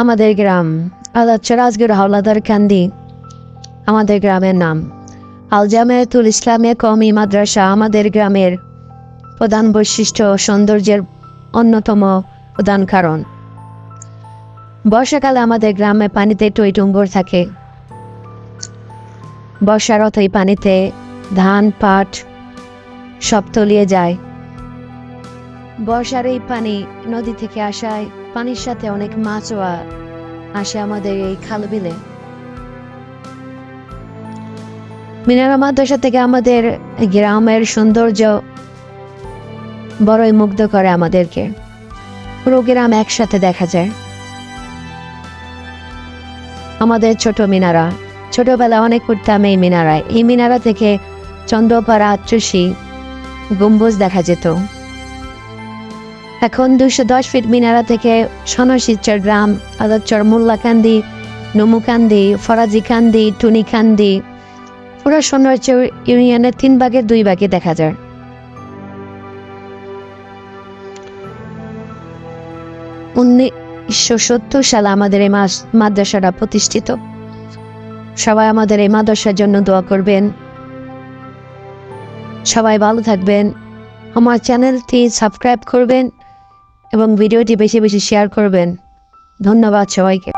আমাদের গ্রাম আলাচ্ছ রাজগীর হাওলাদার কান্দি আমাদের গ্রামের নাম আল জামায়াতুল ইসলামে কমি মাদ্রাসা আমাদের গ্রামের প্রধান বৈশিষ্ট্য সৌন্দর্যের অন্যতম প্রধান কারণ। বর্ষাকালে আমাদের গ্রামে পানিতে টইটুম্বর থাকে। বর্ষার অথই পানিতে ধান, পাট সব তলিয়ে যায়। বর্ষার এই পানি নদী থেকে আসায় পানির সাথে অনেক মাছও আসে আমাদের এই খাল বিলে। মিনারা মাদ্রাসা থেকে আমাদের গ্রামের সৌন্দর্য বড়ই মুগ্ধ করে আমাদেরকে। পুরো গ্রাম একসাথে দেখা যায়। আমাদের ছোট মিনারা, ছোটবেলা অনেক পড়তাম এই মিনারায়। এই মিনারা থেকে চন্দ্রপাড়া, আত্রসী, গম্বুজ দেখা যেত। এখন দুশো দশ ফিট মিনারা থেকে সনশিচর গ্রাম আদাচর মোল্লাকান্দি নমুকান্দি ফরাজিকান্দি টুনিকান্দি পুরো সৌন্দর্য ইউনিয়নের তিন ভাগের দুই ভাগে দেখা যায়। উনিশশো সত্তর সালে আমাদের এই মাদ্রাসাটা প্রতিষ্ঠিত। সবাই আমাদের এই মাদ্রাসার জন্য দোয়া করবেন। সবাই ভালো থাকবেন। আমার চ্যানেলটি সাবস্ক্রাইব করবেন। এবং ভিডিওটি বেশি বেশি শেয়ার করবেন। ধন্যবাদ সবাইকে।